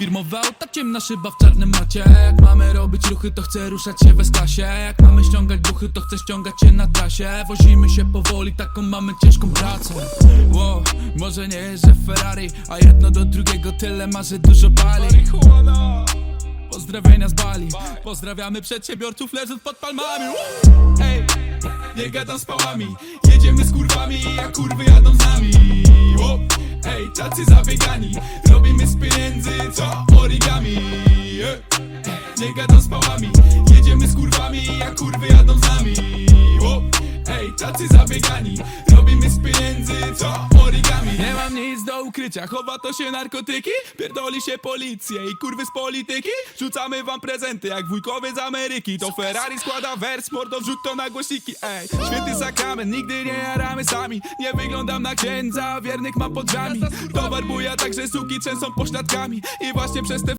Firmowe auta, ciemna szyba w czarnym macie. Jak mamy robić ruchy, to chcę ruszać się bez klasie Jak mamy ściągać duchy, to chcę ściągać się na trasie. Wozimy się powoli, taką mamy ciężką pracę. Wow, Może nie jeżdżę Ferrari, a jedno do drugiego tyle ma, że dużo pali. Pozdrowienia z Bali. Pozdrawiamy przedsiębiorców leżąc pod palmami! Ej, nie gadam z pałami. Jedziemy z kurwami, a kurwy tacy zabiegani. Robimy z pieniędzy, co? Origami. Nie gadam z pałami. Jedziemy z kurwami, a kurwy jadą z nami! Ej, tacy zabiegani. Robimy z pieniędzy, Nic do ukrycia, chowa to się narkotyki? Pierdoli się policję i kurwy z polityki? Rzucamy wam prezenty jak wujkowie z Ameryki. To Ferrari składa wers, mordo wrzut to na głośniki. Ej, święty sakrament, nigdy nie jaramy sami. Nie wyglądam na księdza, wiernych mam pod drzwiami. Towar buja, także suki trzęsą pośladkami. I właśnie przez te